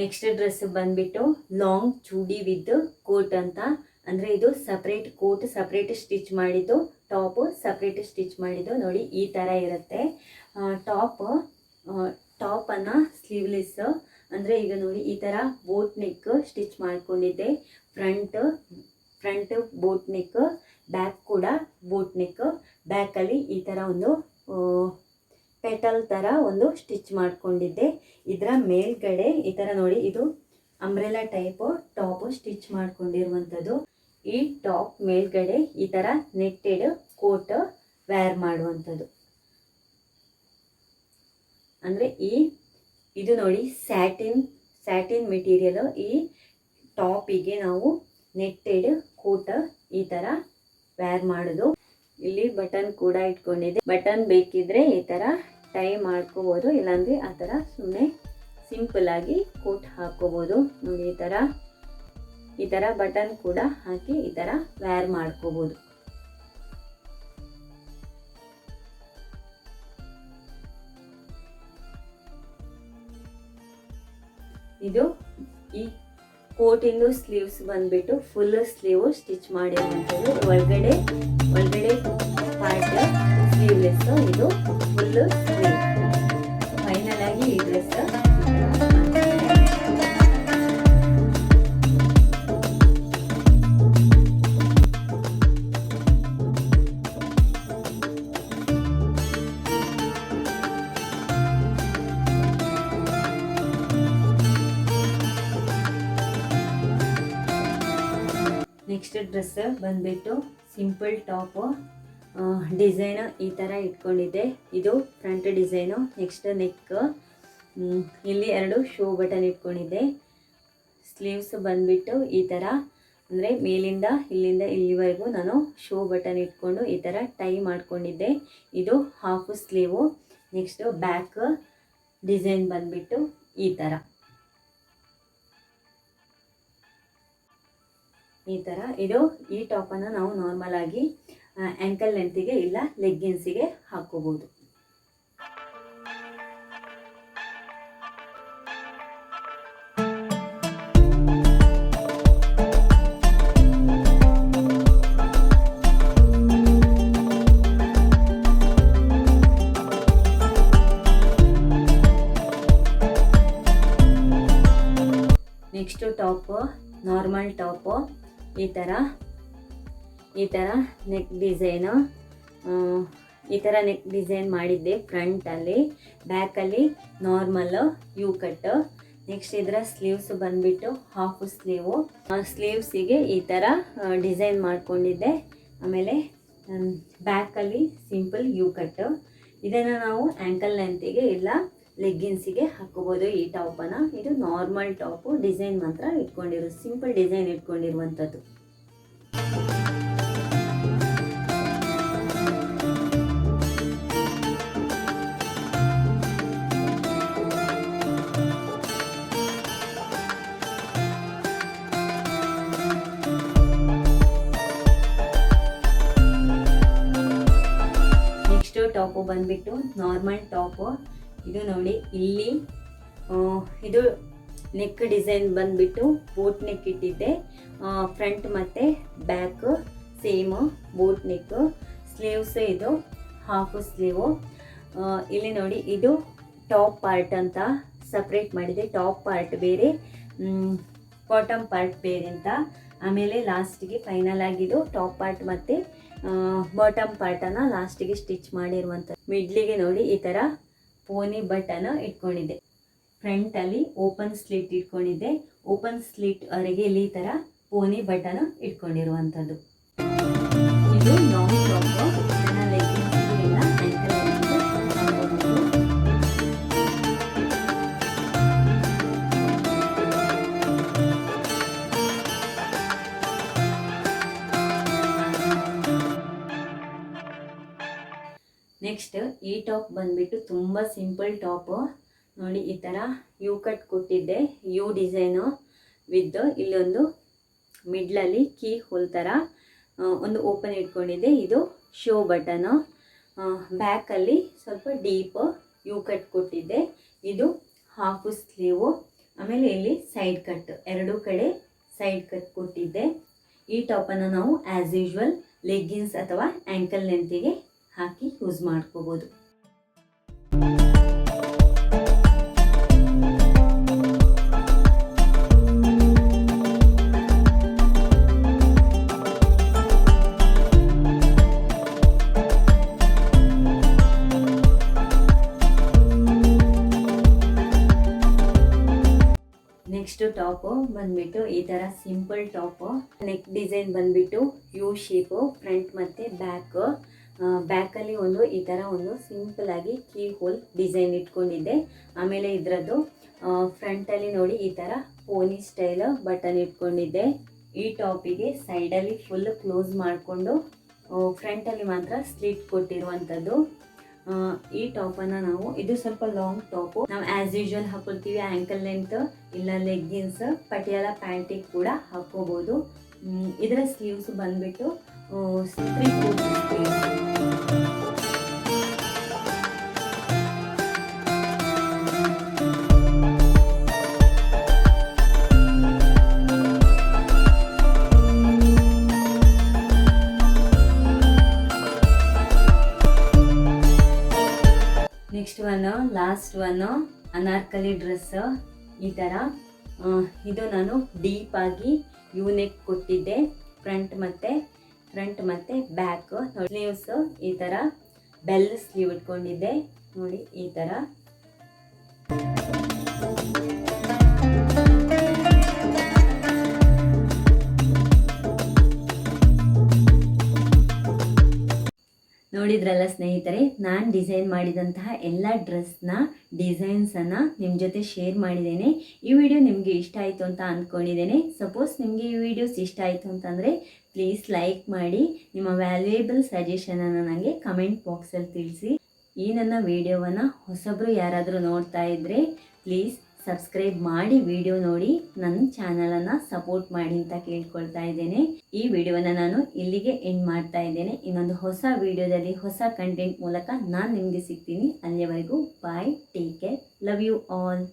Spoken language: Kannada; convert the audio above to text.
ನೆಕ್ಸ್ಟ್ ಡ್ರೆಸ್ ಬಂದ್ಬಿಟ್ಟು ಲಾಂಗ್ ಚೂಡಿ ವಿತ್ ಕೋಟ್ ಅಂತ. ಅಂದರೆ ಇದು ಸಪ್ರೇಟ್ ಕೋಟ್ ಸಪ್ರೇಟ್ ಸ್ಟಿಚ್ ಮಾಡಿದ್ದು ಟಾಪು ಸಪ್ರೇಟ್ ಸ್ಟಿಚ್ ಮಾಡಿದ್ದು. ನೋಡಿ, ಈ ಥರ ಇರುತ್ತೆ. ಟಾಪ್ ಟಾಪನ್ನು ಸ್ಲೀವ್ಲೆಸ್ ಅಂದರೆ ಈಗ ನೋಡಿ, ಈ ಥರ ಬೋಟ್ ನೆಕ್ ಸ್ಟಿಚ್ ಮಾಡ್ಕೊಂಡಿದ್ದೆ. Front front boat neck back ಕೂಡ ಬೋಟ್ ನೆಕ್ ಬ್ಯಾಕಲ್ಲಿ ಈ ಥರ ಒಂದು ಪೆಟಲ್ ಥರ ಒಂದು ಸ್ಟಿಚ್ ಮಾಡ್ಕೊಂಡಿದ್ದೆ. ಇದರ ಮೇಲ್ಗಡೆ ಈ ಥರ ನೋಡಿ, ಇದು ಅಂಬ್ರೆಲಾ ಟೈಪು ಟಾಪು ಸ್ಟಿಚ್ ಮಾಡ್ಕೊಂಡಿರುವಂಥದ್ದು. ಈ ಟಾಪ್ ಮೇಲ್ಗಡೆ ಈ ಥರ ನೆಟ್ಟೆಡ್ ಕೋಟ್ ವೇರ್ ಮಾಡುವಂಥದ್ದು. ಅಂದರೆ ಈ, ಇದು ನೋಡಿ ಸ್ಯಾಟಿನ್ ಸ್ಯಾಟಿನ್ ಮೆಟೀರಿಯಲ್ ಈ ಟಾಪಿಗೆ ನಾವು ನೆಟ್ಟೆಡ್ ಕೋಟ್ ಈ ಥರ ವೇರ್ ಮಾಡೋದು. ಇಲ್ಲಿ ಬಟನ್ ಕೂಡ ಇಟ್ಕೊಂಡಿದೆ ಬಟನ್ ಬೇಕಿದ್ರೆ ಈ ಥರ ಟೈ ಮಾಡ್ಕೋಬೋದು, ಇಲ್ಲಾಂದರೆ ಆ ಥರ ಸುಮ್ಮನೆ ಸಿಂಪಲ್ಲಾಗಿ ಕೋಟ್ ಹಾಕ್ಕೋಬೋದು ನೋಡಿ, ಈ ಥರ ಈ ಥರ ಬಟನ್ ಕೂಡ ಹಾಕಿ ಈ ಥರ ವೇರ್ ಮಾಡ್ಕೋಬೋದು. ಇದು ಈ ಕೋಟಿಂದು ಸ್ಲೀವ್ಸ್ ಬಂದ್ಬಿಟ್ಟು ಫುಲ್ ಸ್ಲೀವ್ ಸ್ಟಿಚ್ ಮಾಡಿರುವಂಥದ್ದು. ಒಳಗಡೆ ಒಳಗಡೆ ಪಾರ್ಟ್ ಸ್ಲೀವ್ಲೆಸ್ ಇದು ಫುಲ್ ಫೈನಲ್ ಆಗಿ ಈ ಡ್ರೆಸ್ ನೆಕ್ಸ್ಟ್ ಡ್ರೆಸ್ ಬಂದ್ಬಿಟ್ಟು ಸಿಂಪಲ್ ಟಾಪು ಡಿಸೈನ್ ಈ ಥರ ಇಟ್ಕೊಂಡಿದ್ದೆ. ಇದು ಫ್ರಂಟ್ ಡಿಸೈನು ನೆಕ್ಸ್ಟ್ ನೆಕ್ ಇಲ್ಲಿ ಎರಡು ಶೂ ಬಟನ್ ಇಟ್ಕೊಂಡಿದ್ದೆ. ಸ್ಲೀವ್ಸ್ ಬಂದ್ಬಿಟ್ಟು ಈ ಥರ ಅಂದರೆ ಮೇಲಿಂದ ಇಲ್ಲಿಂದ ಇಲ್ಲಿವರೆಗೂ ನಾನು ಶೂ ಬಟನ್ ಇಟ್ಕೊಂಡು ಈ ಥರ ಟೈ ಮಾಡಿಕೊಂಡಿದ್ದೆ. ಇದು half sleeve next back design ಬಂದ್ಬಿಟ್ಟು ಈ ಥರ ಈ ಥರ ಇದು ಈ ಟಾಪನ್ನು ನಾವು ನಾರ್ಮಲ್ ಆಗಿ ಆ್ಯಂಕಲ್ ಲೆಂತಿಗೆ ಇಲ್ಲ ಲೆಗ್ಗಿನ್ಸಿಗೆ ಹಾಕೋಬೋದು. ನೆಕ್ಸ್ಟು ಟಾಪು ನಾರ್ಮಲ್ ಟಾಪು ಈ ಥರ ಈ ಥರ ನೆಕ್ ಡಿಸೈನು ಈ ಥರ ನೆಕ್ ಡಿಸೈನ್ ಮಾಡಿದ್ದೆ ಫ್ರಂಟಲ್ಲಿ ಬ್ಯಾಕಲ್ಲಿ ನಾರ್ಮಲ್ಲು ಯು ಕಟ್ ನೆಕ್ಸ್ಟ್ ಇದರ ಸ್ಲೀವ್ಸ್ ಬಂದ್ಬಿಟ್ಟು ಹಾಫ್ ಸ್ಲೀವು ಸ್ಲೀವ್ಸಿಗೆ ಈ ಥರ ಡಿಸೈನ್ ಮಾಡಿಕೊಂಡಿದ್ದೆ. ಆಮೇಲೆ ಬ್ಯಾಕಲ್ಲಿ ಸಿಂಪಲ್ ಯು ಕಟ್ ಇದನ್ನು ನಾವು ಆ್ಯಂಕಲ್ ಲೆಂತಿಗೆ ಇಲ್ಲ ಲೆಗ್ಗಿನ್ಸಿಗೆ ಹಾಕೋಬೋದು. ಈ ಟಾಪನ್ನು ಇದು ನಾರ್ಮಲ್ ಟಾಪು ಡಿಸೈನ್ ಮಾತ್ರ ಇಟ್ಕೊಂಡಿರೋ ಸಿಂಪಲ್ ಡಿಸೈನ್ ಇಟ್ಕೊಂಡಿರುವಂಥದ್ದು. ಟಾಪು ಬಂದ್ಬಿಟ್ಟು ನಾರ್ಮಲ್ ಟಾಪು. ಇದು ನೋಡಿ, ಇಲ್ಲಿ ಇದು ನೆಕ್ ಡಿಸೈನ್ ಬಂದ್ಬಿಟ್ಟು ಬೋಟ್ ನೆಕ್ ಇಟ್ಟಿದ್ದೆ. ಫ್ರಂಟ್ ಮತ್ತು back same boat neck sleeves ಇದು, ಹಾಫ್ ಸ್ಲೀವು. ಇಲ್ಲಿ ನೋಡಿ, ಇದು ಟಾಪ್ ಪಾರ್ಟ್ ಅಂತ ಸಪ್ರೇಟ್ ಮಾಡಿದೆ. ಟಾಪ್ ಪಾರ್ಟ್ ಬೇರೆ ಬಾಟಮ್ ಪಾರ್ಟ್ ಬೇರೆ ಅಂತ. ಆಮೇಲೆ ಲಾಸ್ಟಿಗೆ ಫೈನಲ್ ಆಗಿದ್ದು ಟಾಪ್ ಪಾರ್ಟ್ ಮತ್ತು ಬಾಟಮ್ ಪಾರ್ಟನ್ನು ಲಾಸ್ಟಿಗೆ ಸ್ಟಿಚ್ ಮಾಡಿರುವಂಥ ಮಿಡ್ಲಿಗೆ ನೋಡಿ ಈ ಥರ ಪೋನಿ ಬಟನ್ ಇಟ್ಕೊಂಡಿದ್ದೆ. ಫ್ರಂಟಲ್ಲಿ ಓಪನ್ ಸ್ಲಿಟ್ ಇಟ್ಕೊಂಡಿದ್ದೆ. ಓಪನ್ ಸ್ಲಿಟ್ ವರೆಗೆ ಇಲ್ಲಿ ಈ ಥರ ಪೋನಿ ಬಟನ್ ಇಟ್ಕೊಂಡಿರುವಂಥದ್ದು ಇದು ಲಾಂಗ್ ನೆಕ್ಸ್ಟ್ ಈ ಟಾಪ್ ಬಂದ್ಬಿಟ್ಟು ತುಂಬ ಸಿಂಪಲ್ ಟಾಪು ನೋಡಿ, ಈ ಥರ ಯು ಕಟ್ ಕೊಟ್ಟಿದ್ದೆ. ಯು ಡಿಸೈನು ವಿತ್ ಇಲ್ಲೊಂದು ಮಿಡ್ಲಲ್ಲಿ ಕೀ ಹೋಲ್ ಥರ ಒಂದು ಓಪನ್ ಇಟ್ಕೊಂಡಿದ್ದೆ. ಇದು ಶೋ ಬಟನು ಬ್ಯಾಕಲ್ಲಿ ಸ್ವಲ್ಪ ಡೀಪ್ ಯು ಕಟ್ ಕೊಟ್ಟಿದ್ದೆ. ಇದು ಹಾಫ್ ಸ್ಲೀವು ಆಮೇಲೆ ಇಲ್ಲಿ ಸೈಡ್ ಕಟ್ ಎರಡೂ ಕಡೆ ಸೈಡ್ ಕಟ್ ಕೊಟ್ಟಿದ್ದೆ. ಈ ಟಾಪನ್ನು ನಾವು ಆ್ಯಸ್ ಯೂಶ್ವಲ್ ಲೆಗ್ಗಿನ್ಸ್ ಅಥವಾ ಆ್ಯಂಕಲ್ ಲೆಂತಿಗೆ ಹಾಕಿ ಯೂಸ್ ಮಾಡ್ಕೋಬೋದು. ನೆಕ್ಸ್ಟ್ ಟಾಪು ಬಂದ್ಬಿಟ್ಟು ಈ ಥರ ಸಿಂಪಲ್ ಟಾಪು ನೆಕ್ ಡಿಸೈನ್ ಬಂದ್ಬಿಟ್ಟು ಯು ಶೇಪು ಫ್ರಂಟ್ ಮತ್ತು ಬ್ಯಾಕ್ ಬ್ಯಾಕಲ್ಲಿ ಒಂದು ಈ ಥರ ಒಂದು ಸಿಂಪಲ್ ಆಗಿ ಕೀ ಹೋಲ್ ಡಿಸೈನ್ ಇಟ್ಕೊಂಡಿದ್ದೆ. ಆಮೇಲೆ ಇದರದ್ದು ಫ್ರಂಟಲ್ಲಿ ನೋಡಿ ಈ ಥರ ಪೋನಿ ಸ್ಟೈಲ್ ಬಟನ್ ಇಟ್ಕೊಂಡಿದ್ದೆ. ಈ ಟಾಪಿಗೆ ಸೈಡಲ್ಲಿ ಫುಲ್ ಕ್ಲೋಸ್ ಮಾಡಿಕೊಂಡು ಫ್ರಂಟಲ್ಲಿ ಮಾತ್ರ ಸ್ಲಿಟ್ ಕೊಟ್ಟಿರುವಂಥದ್ದು ಈ ಟಾಪನ್ನು ನಾವು, ಇದು ಸ್ವಲ್ಪ ಲಾಂಗ್ ಟಾಪು ನಾವು ಆ್ಯಸ್ ಯೂಶುವಲ್ ಹಾಕೊಳ್ತೀವಿ ಆ್ಯಂಕಲ್ ಲೆಂತ್ ಇಲ್ಲ ಲೆಗ್ಗಿನ್ಸ್ ಪಟಿಯಾಲ ಪ್ಯಾಂಟಿಗೆ ಕೂಡ ಹಾಕೋಬೋದು ಇದರ ಸ್ಲೀವ್ಸ್ ಬಂದ್ಬಿಟ್ಟು tributos sleeves next one last one Anarkali dress ಈ ಥರ ಇದು ನಾನು ಡೀಪ್ ಆಗಿ ಯೂನೆಕ್ ಕೊಟ್ಟಿದ್ದೆ ಫ್ರಂಟ್ ಮತ್ತು ಫ್ರಂಟ್ ಮತ್ತು ಬ್ಯಾಕ್. ಸ್ಲೀವ್ಸ್ ಈ ಥರ ಬೆಲ್ ಸ್ಲೀವ್ ಇಟ್ಕೊಂಡಿದ್ದೆ. ನೋಡಿ ಈ ಥರ. ನೋಡಿದ್ರಲ್ಲ ಸ್ನೇಹಿತರೆ, ನಾನು ಡಿಸೈನ್ ಮಾಡಿದಂತಹ ಎಲ್ಲ ಡ್ರೆಸ್ನ ಡಿಸೈನ್ಸನ್ನು ನಿಮ್ಮ ಜೊತೆ ಶೇರ್ ಮಾಡಿದ್ದೇನೆ. ಈ ವಿಡಿಯೋ ನಿಮಗೆ ಇಷ್ಟ ಆಯಿತು ಅಂತ ಅಂದ್ಕೊಂಡಿದ್ದೇನೆ ಸಪೋಸ್ ನಿಮಗೆ ಈ ವಿಡಿಯೋಸ್ ಇಷ್ಟ ಆಯಿತು ಅಂತಂದರೆ ಪ್ಲೀಸ್ ಲೈಕ್ ಮಾಡಿ, ನಿಮ್ಮ ವ್ಯಾಲ್ಯೂಯೇಬಲ್ ಸಜೆಷನನ್ನು ನನಗೆ ಕಮೆಂಟ್ ಬಾಕ್ಸಲ್ಲಿ ತಿಳಿಸಿ. ಈ ನನ್ನ ವಿಡಿಯೋವನ್ನು ಹೊಸಬ್ರು ಯಾರಾದರೂ ನೋಡ್ತಾ ಇದ್ದರೆ ಪ್ಲೀಸ್ ಸಬ್ಸ್ಕ್ರೈಬ್ ಮಾಡಿ ವಿಡಿಯೋ ನೋಡಿ ನನ್ನ ಚಾನಲನ್ನು ಸಪೋರ್ಟ್ ಮಾಡಿ ಅಂತ ಕೇಳ್ಕೊಳ್ತಾ ಇದ್ದೇನೆ. ಈ ವಿಡಿಯೋನ ನಾನು ಇಲ್ಲಿಗೆ ಎಂಡ್ ಮಾಡ್ತಾ ಇದ್ದೇನೆ. ಇನ್ನೊಂದು ಹೊಸ ವಿಡಿಯೋದಲ್ಲಿ ಹೊಸ ಕಂಟೆಂಟ್ ಮೂಲಕ ನಾನು ನಿಮಗೆ ಸಿಗ್ತೀನಿ. ಅಲ್ಲಿಯವರೆಗೂ bye take care love you all